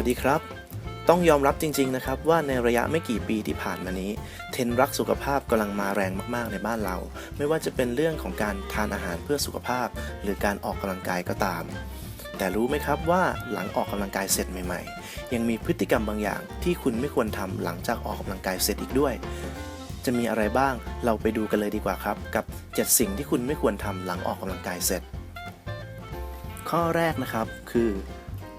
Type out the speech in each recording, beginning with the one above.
วัสดีครับ ต้องยอมรับจริง ๆ นะครับ ว่าในระยะไม่กี่ปีที่ผ่านมานี้ เทรนรักสุขภาพกำลังมาแรงมากๆในบ้านเรา ไม่ว่าจะเป็นเรื่องของการทานอาหารเพื่อสุขภาพ หรือการออกกำลังกายก็ตาม แต่รู้ไหมครับว่าหลังออกกำลังกายเสร็จใหม่ ๆ ยังมีพฤติกรรมบางอย่าง ที่คุณไม่ควรทำหลังจากออกกำลังกายเสร็จอีกด้วย จะมีอะไรบ้างเราไปดูกันเลยดีกว่าครับ กับ 7 สิ่งที่คุณไม่ควรทำหลังออกกำลังกายเสร็จ ข้อแรกนะครับคือ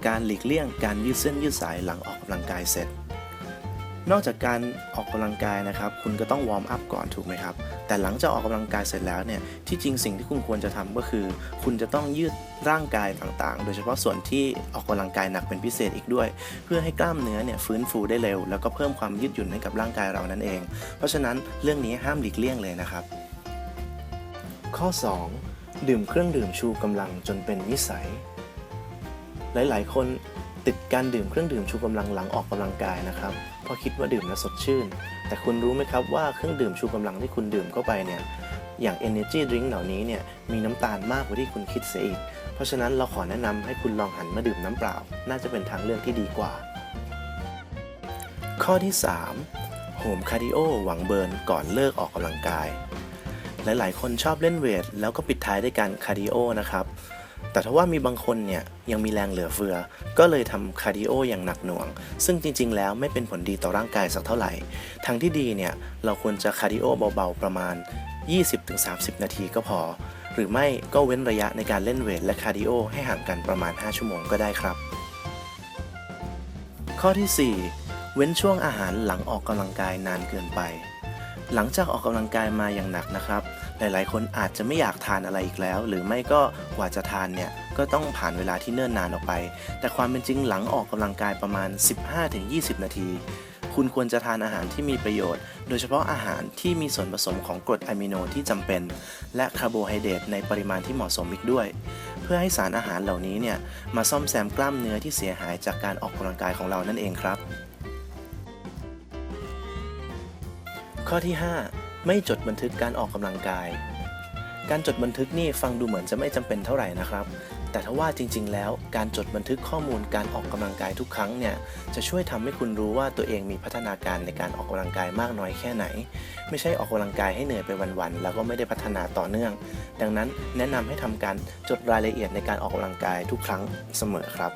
การหลีกเลี่ยงการยืดเส้นยืดสายหลังออกกำลังกายเสร็จ นอกจากการออกกำลังกายนะครับ คุณก็ต้องวอร์มอัพก่อนถูกไหมครับ แต่หลังจากออกกำลังกายเสร็จแล้วเนี่ยที่จริงสิ่งที่คุณควรจะทำก็คือ คุณจะต้องยืดร่างกายต่างๆ โดยเฉพาะส่วนที่ออกกำลังกายหนักเป็นพิเศษอีกด้วย เพื่อให้กล้ามเนื้อเนี่ยฟื้นฟูได้เร็ว แล้วก็เพิ่มความยืดหยุ่นให้กับร่างกายเรานั่นเอง เพราะฉะนั้นเรื่องนี้ห้ามหลีกเลี่ยงเลยนะครับ ข้อ 2 ดื่มเครื่องดื่มชูกำลังจนเป็นนิสัย หลาย ๆ คนติดการดื่มเครื่องดื่มชูกำลังหลังออกกำลังกายนะครับเพราะคิดว่าดื่มแล้วสดชื่น แต่คุณรู้ไหมครับว่าเครื่องดื่มชูกำลังที่คุณดื่มเข้าไปเนี่ยอย่าง energy drink เหล่านี้เนี่ยมีน้ำตาลมากกว่าที่คุณคิดเสียอีก เพราะฉะนั้นเราขอแนะนำให้คุณลองหันมาดื่มน้ำเปล่า น่าจะเป็นทางเลือกที่ดีกว่า ข้อที่ 3โฮมคาร์ดิโอหวังเบิร์นก่อนเลิกออกกำลังกาย หลาย ๆ คนชอบเล่นเวท แล้วก็ปิดท้ายด้วยการคาร์ดิโอนะครับ แต่ถ้าว่ามีบางคนเนี่ยยังมีแรงเหลือเฟือ ก็เลยทำคาร์ดิโออย่างหนักหน่วง ซึ่งจริง ๆ แล้วไม่เป็นผลดีต่อร่างกายสักเท่าไหร่ ทางที่ดีเนี่ยเราควรจะคาร์ดิโอเบาๆ ประมาณ 20-30 นาทีก็พอ หรือไม่ก็เว้นระยะในการเล่นเวทและคาร์ดิโอให้ห่างกันประมาณ 5 ชั่วโมงก็ได้ครับ ข้อที่ 4 เว้นช่วงอาหารหลังออกกำลังกายนานเกินไป หลังจากออกกำลังกายมาอย่างหนักนะครับ หลายๆ คนอาจจะไม่อยากทานอะไรอีกแล้ว หรือไม่ก็กว่าจะทานเนี่ยก็ต้องผ่านเวลาที่เนิ่นนานออกไป แต่ความเป็นจริงหลังออกกำลังกายประมาณ 15-20 นาที คุณควรจะทานอาหารที่มีประโยชน์ โดยเฉพาะอาหารที่มีส่วนผสมของกรดอะมิโนที่จำเป็น และคาร์โบไฮเดรตในปริมาณที่เหมาะสมอีกด้วย เพื่อให้สารอาหารเหล่านี้เนี่ยมาซ่อมแซมกล้ามเนื้อที่เสียหายจากการออกกำลังกายของเรานั่นเองครับ ข้อที่ 5 ไม่จดบันทึกการออกกำลังกาย การจดบันทึกนี่ฟังดูเหมือนจะไม่จำเป็นเท่าไหร่นะครับ แต่ถ้าว่าจริง ๆ แล้วการจดบันทึกข้อมูลการออกกำลังกายทุกครั้งเนี่ยจะช่วยทำให้คุณรู้ว่าตัวเองมีพัฒนาการในการออกกำลังกายมากน้อยแค่ไหน ไม่ใช่ออกกำลังกายให้เหนื่อยไปวันๆแล้วก็ไม่ได้พัฒนาต่อเนื่อง ดังนั้นแนะนำให้ทำการจดรายละเอียดในการออกกำลังกายทุกครั้งเสมอครับ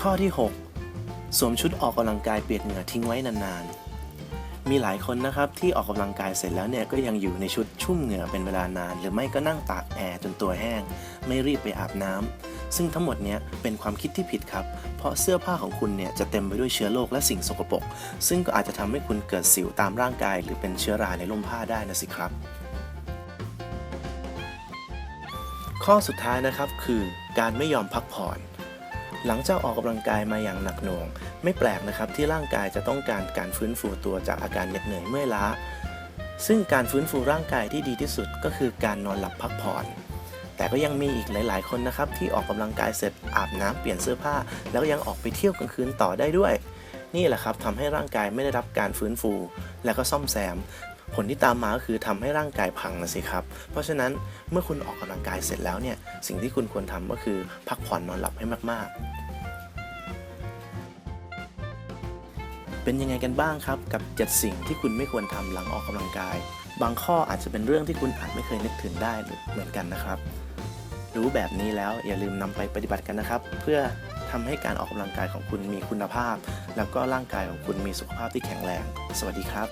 ข้อที่ 6 สวมชุดออกกำลังกายเปียกเหงื่อทิ้งไว้นานๆ มีหลายคนนะครับที่ออกกำลังกายเสร็จแล้วเนี่ยก็ยังอยู่ในชุดชุ่มเหงื่อเป็นเวลานาน หรือไม่ก็นั่งตากแอร์จนตัวแห้ง ไม่รีบไปอาบน้ำซึ่งทั้งหมดเนี้ยเป็นความคิดที่ผิดครับ เพราะเสื้อผ้าของคุณเนี่ยจะเต็มไปด้วยเชื้อโรคและสิ่งสกปรก ซึ่งก็อาจจะทำให้คุณเกิดสิวตามร่างกาย หรือเป็นเชื้อราในร่มผ้าได้นะสิครับ ข้อสุดท้ายนะครับคือการไม่ยอมพักผ่อน หลังจากออกกำลังกายมาอย่างหนักหน่วง ไม่แปลกนะครับที่ร่างกายจะต้องการการฟื้นฟูตัวจากอาการเหน็ดเหนื่อยเมื่อยล้า ซึ่งการฟื้นฟูร่างกายที่ดีที่สุดก็คือการนอนหลับพักผ่อน แต่ก็ยังมีอีกหลาย ๆ คนนะครับที่ออกกำลังกายเสร็จอาบน้ำเปลี่ยนเสื้อผ้า แล้วยังออกไปเที่ยวกลางคืนต่อได้ด้วยนี่แหละครับทำให้ร่างกายไม่ได้รับการฟื้นฟู และก็ซ่อมแซม ผลที่ตามมาก็คือทำให้ร่างกายพังนะสิครับ เพราะฉะนั้นเมื่อคุณออกกำลังกายเสร็จแล้วเนี่ยสิ่งที่คุณควรทำก็คือพักผ่อนนอนหลับให้มาก ๆเป็นยังไงกันบ้างครับกับ 7 สิ่งที่คุณไม่ควรทำหลังออกกำลังกาย บางข้ออาจจะเป็นเรื่องที่คุณอาจไม่เคยนึกถึงได้เหมือนกันนะครับ รู้แบบนี้แล้วอย่าลืมนำไปปฏิบัติกันนะครับ เพื่อทำให้การออกกำลังกายของคุณมีคุณภาพ แล้วก็ร่างกายของคุณมีสุขภาพที่แข็งแรง สวัสดีครับ